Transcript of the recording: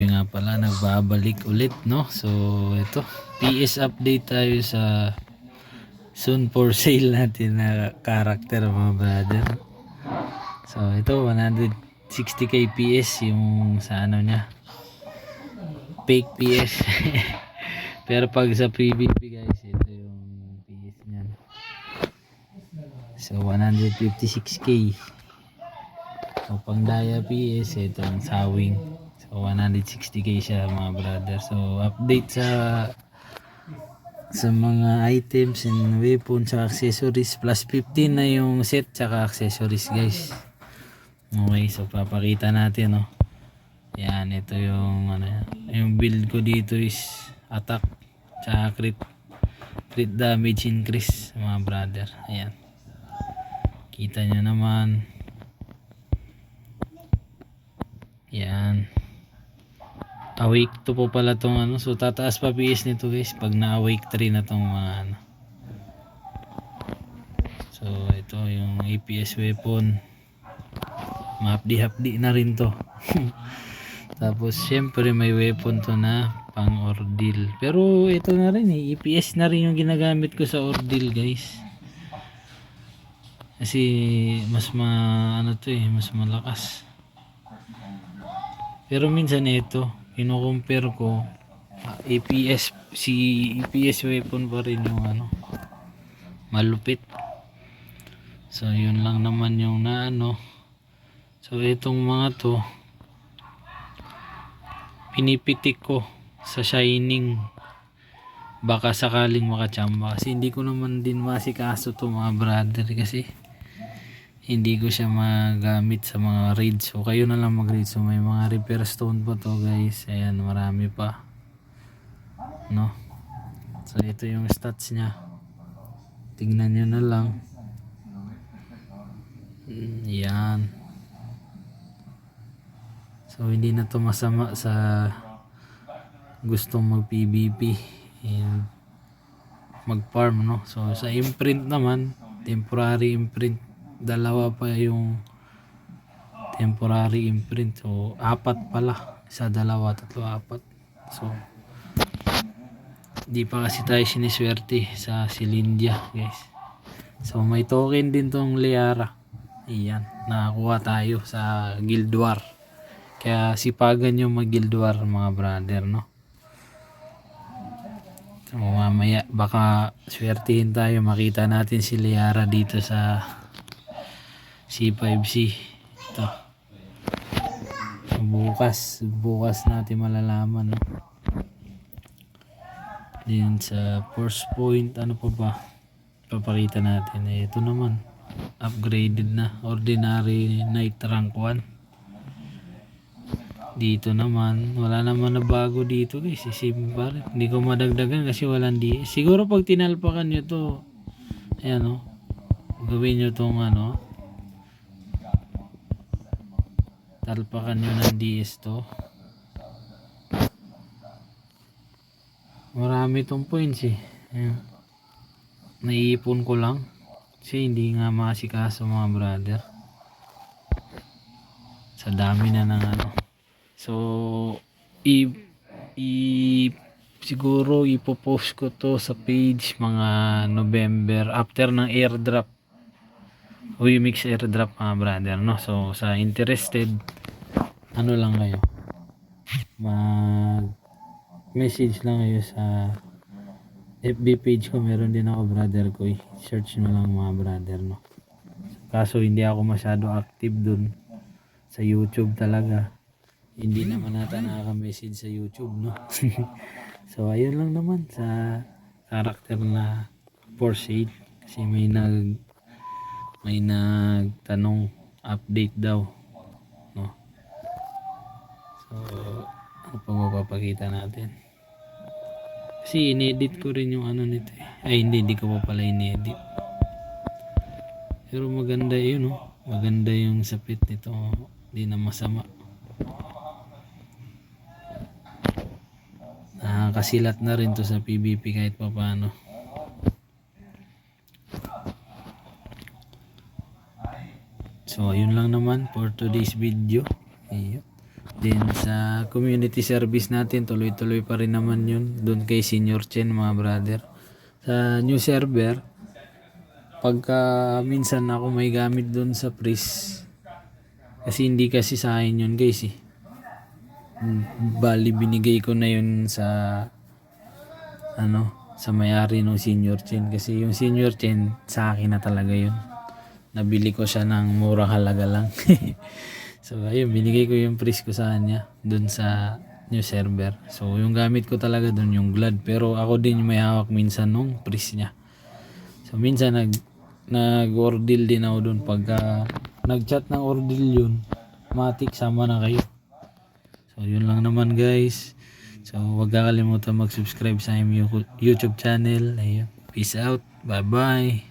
Yung nga pala, nagbabalik ulit, no? So, ito, PS update tayo sa soon for sale natin na character, mga brother. So, ito, 160k PS yung sa ano niya. Fake PS. Pero pag sa PvP, guys, ito yung PS niyan. So, 156k. So, pang Daya PS, ito ang sawing. So, 160k siya mga brother. So, update sa sa mga items and weapons sa accessories. Plus 15 na yung set tsaka accessories guys. Okay, so papakita natin no. Yan, ito yung ano. Yung build ko dito is attack tsaka crit crit damage increase mga brother. Ayan. Kita nyo naman. Yan. Awake to po pala tong ano. So tataas pa PS nito guys pag na-awake 3 na tong mga ano. So ito yung APS weapon. Mapdi-hapdi na rin to. Tapos syempre may weapon to na pang ordeal. Pero ito na rin eh. EPS na rin yung ginagamit ko sa ordeal guys. Kasi mas ma ano to eh, mas malakas. Pero minsan ito, kino-compare ko ah, APS si APS weapon pa rin yung ano malupit. So yun lang naman yung na ano. So itong mga to pinipitik ko sa shining baka sakaling makachamba kasi hindi ko naman din masikaso to mga brother kasi hindi ko siya magamit sa mga raids so kayo na lang mag raid so may mga repair stone pa to guys. Ayan marami pa. No? So ito yung stats nya tignan nyo na lang. Mm, yan. So hindi na to masama sa gustong mag PVP and mag farm no? So sa imprint naman temporary imprint dalawa pa yung temporary imprint. So apat pala. Isa dalawa tatlo apat. So di pa kasi tayo siniswerte sa Silindia guys. So may token din tong Liara. Iyan nakakuha tayo sa Guild War. Kaya sipagan yung mag Guild War mga brother no? So mamaya baka swertihin tayo. Makita natin si Liara dito sa C5C ito. Bukas. Bukas natin malalaman no? Din sa force point ano pa ba? Papakita natin. Eh, ito naman. Upgraded na. Ordinary night rank 1 dito naman. Wala naman na bago dito guys. Isipin pa rin hindi ko madagdagan kasi walang di siguro pag tinalpakan nyo to ayan o gawin nyo tong ano talpakan nyo ng DS to. Marami tong points eh. Ayan. naiipon ko lang. Kasi hindi nga masikaso mga brother. Sa dami na ng ano. So i, i siguro ipopost ko to sa page mga November. After ng airdrop Wimix airdrop mga brother no? So sa interested ano lang kayo? Mag message lang kayo sa FB page ko. Meron din ako brother ko eh. search mo lang mga brother no? Kaso hindi ako masyado active dun sa YouTube talaga. Hindi naman nata nakaka-message sa YouTube no? So ayun lang naman sa character na for sale kasi may nag may nagtanong update daw no? So ano pa mapapakita natin. Kasi inedit ko rin yung ano nito eh. ay hindi hindi ko pa pala inedit. Pero maganda yun no? Maganda yung sapit nito. Hindi na masama. Nakakasilat na rin to sa PVP kahit pa paano so ayun lang naman for today's video Ayun. Then sa community service natin, tuloy-tuloy pa rin naman yun. Doon kay Senior Chen mga brother. Sa new server, pagka minsan ako may gamit doon sa priest, kasi hindi kasi sa akin yun guys eh. Bali binigay ko na yun sa ano sa may-ari ng senior chain kasi yung senior chain sa akin na talaga yun nabili ko siya ng murang halaga lang so ayun binigay ko yung price ko sa kanya dun sa new server so yung gamit ko talaga dun yung glad pero ako din may hawak minsan nung price niya so minsan nag nag ordil din ako dun pagka nag-chat ng ordil yun matik sama na kayo So, yun lang naman guys. So, huwag kakalimutan mag-subscribe sa aming YouTube channel. Ayun. Peace out. Bye-bye.